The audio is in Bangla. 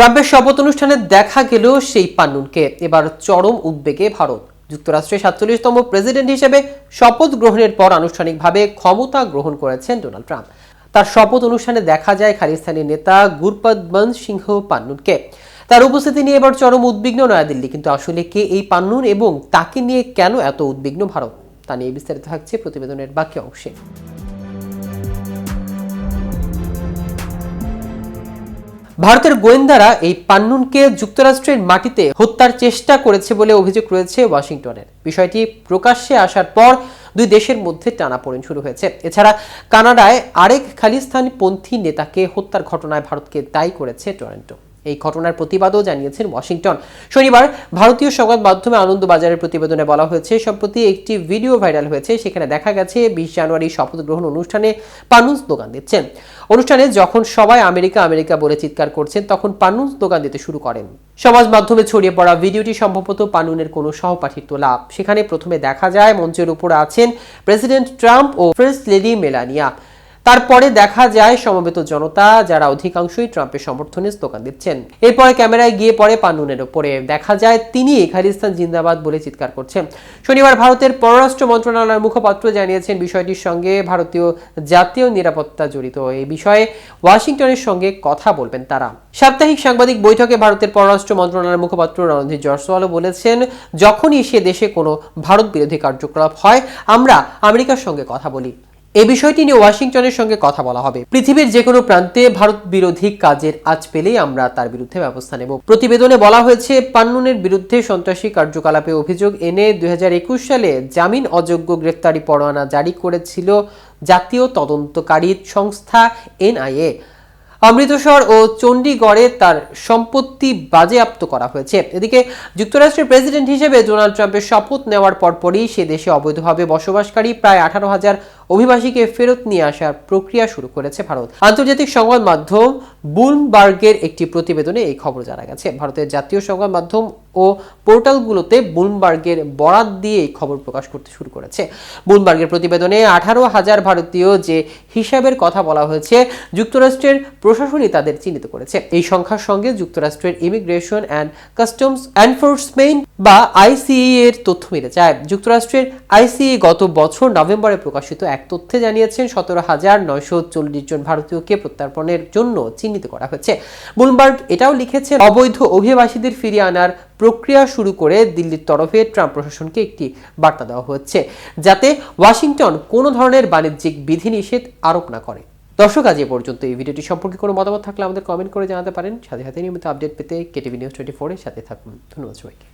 ট্রাম্পের শপথ অনুষ্ঠানে দেখা গেল সেই পান্নুনকে এবার চরম উদ্বেগে ভারত। যুক্তরাষ্ট্রের সাতচল্লিশতম প্রেসিডেন্ট হিসেবে শপথ গ্রহণের পর আনুষ্ঠানিকভাবে ক্ষমতা গ্রহণ করেছেন ডোনাল্ড ট্রাম্প। তার শপথ অনুষ্ঠানে দেখা যায় খালিস্তানি নেতা গুরপদ বন্দ সিংহ পান্নুনকে তার উপস্থিতি নিয়ে এবার চরম উদ্বিগ্ন নয়াদিল্লি। কিন্তু আসলে কে এই পান্নুন এবং তাকে নিয়ে কেন এত উদ্বিগ্ন ভারত? তা নিয়ে বিস্তারিত থাকছে প্রতিবেদনের বাকি অংশে। ভারতের গোয়েন্দারা এই পান্নুনকে যুক্তরাষ্ট্রের মাটিতে হত্যার চেষ্টা করেছে বলে অভিযোগ রয়েছে ওয়াশিংটনের। বিষয়টি প্রকাশ্যে আসার পর দুই দেশের মধ্যে টানাপোড়েন শুরু হয়েছে। এছাড়া কানাডায় আরেক খালিস্তানি পন্থী নেতাকে হত্যার ঘটনায় ভারতকে দায়ী করেছে টরেন্টো। এই ঘটনার প্রতিবাদও জানিয়েছেন ওয়াশিংটন। শনিবার ভারতীয় সংবাদ মাধ্যমে আনন্দবাজারের প্রতিবেদনে বলা হয়েছে, সম্প্রতি একটি ভিডিও ভাইরাল হয়েছে। সেখানে দেখা গেছে, বিশ জানুয়ারি শপথ গ্রহণ অনুষ্ঠানে পানুস দোকান দিচ্ছেন। অনুষ্ঠানে যখন সবাই আমেরিকা আমেরিকা বলে চিৎকার করছেন, তখন পানু দোকান দিতে শুরু করেন। সমাজ মাধ্যমে ছড়িয়ে পড়া ভিডিওটি সম্ভবত পানুনের কোনো সহপাঠীর তোলা সেখানে প্রথমে দেখা যায় মঞ্চের উপর আছেন প্রেসিডেন্ট ট্রাম্প ও ফার্স্ট লেডি মেলানিয়া। তারপরে দেখা যায় সমবেত জনতা, যারা অধিকাংশই ট্রাম্পের সমর্থনে স্লোগান দিচ্ছেন। এরপরে ক্যামেরায় গিয়ে পড়ে পান্নুনের ওপরে। দেখা যায় তিনি খালিস্তান জিন্দাবাদ বলে চিৎকার করছেন। শনিবার ভারতের পররাষ্ট্র মন্ত্রণালয়ের মুখপাত্র জানিয়েছেন বিষয়টির সঙ্গে ভারতীয় জাতীয় নিরাপত্তা জড়িত। এই বিষয়ে ওয়াশিংটনের সঙ্গে কথা বলবেন তারা। সাপ্তাহিক সাংবাদিক বৈঠকে ভারতের পররাষ্ট্র মন্ত্রণালয়ের মুখপাত্র রণধীর জয়সওয়ালও বলেছেন, যখনই সে দেশে কোনো ভারত বিরোধী কার্যকলাপ হয়, আমরা আমেরিকার সঙ্গে কথা বলি। এই বিষয়টি নিয়ে ওয়াশিংটনের সঙ্গে কথা বলা হবে। পৃথিবীর যে কোনো প্রান্তে ভারত বিরোধী কাজের আজ পেলেই আমরা তার বিরুদ্ধে ব্যবস্থা নেব। প্রতিবেদনে বলা হয়েছে, পান্নুনের বিরুদ্ধে সন্ত্রাসী কার্যকলাপে অভিযোগ এনে দুই হাজার একুশ সালে জামিন অযোগ্য গ্রেফতারি পরোয়ানা জারি করেছিল জাতীয় তদন্তকারী সংস্থা এনআইএ। অমৃতসর ও চণ্ডীগড়ে তার সম্পত্তি বাজেয়াপ্ত করা হয়েছে। এদিকে যুক্তরাষ্ট্রের প্রেসিডেন্ট হিসেবে ডোনাল্ড ট্রাম্পের শপথ নেওয়ার পরপরই সে দেশে অবৈধভাবে বসবাসকারী প্রায় আঠারো হাজার অভিবাসীকে ফেরত নিয়ে আসার প্রক্রিয়া শুরু করেছে ভারত। আন্তর্জাতিক সংবাদ মাধ্যম বুলমবার্গের একটি প্রতিবেদনে এই খবর জানা গেছে। ভারতের জাতীয় সংবাদ মাধ্যম ও পোর্টালগুলোতে বুলমবার্গের বরাত দিয়ে এই খবর প্রকাশ করতে শুরু করেছে। বুলমবার্গের প্রতিবেদনে আঠারো হাজার ভারতীয় যে হিসাবের কথা বলা হয়েছে, যুক্তরাষ্ট্রের প্রশাসনই তাদের চিহ্নিত করেছে। এই সংখ্যার সঙ্গে যুক্তরাষ্ট্রের ইমিগ্রেশন অ্যান্ড কাস্টমস এনফোর্সমেন্ট বা আইসিই এর তথ্য মিলে যায়। যুক্তরাষ্ট্রের আইসিই গত বছর নভেম্বরে প্রকাশিত এক তথ্যে জানিয়েছেন, সতেরো হাজার নয়শো চল্লিশ জন ভারতীয়কে প্রত্যার্পণের জন্য চিহ্নিত করা হয়েছে। বুলবার্গ এটাও লিখেছে অবৈধ অভিবাসীদের ফিরিয়ে আনার প্রক্রিয়া শুরু করে দিল্লির তরফে ট্রাম্প প্রশাসনকে একটি বার্তা দেওয়া হচ্ছে যাতে ওয়াশিংটন কোনো ধরনের বাণিজ্যিক বিধিনিষেধ আরোপ না করে। দর্শক, আজ এ পর্যন্ত এই ভিডিওটি সম্পর্কে কোনো মতামত থাকলে আমাদের কমেন্ট করে জানাতে পারেন। সাথে সাথে নিয়মিত আপডেট পেতে কেটিভি নিউজ টোয়েন্টি ফোরের সাথে থাকুন। ধন্যবাদ সবাইকে।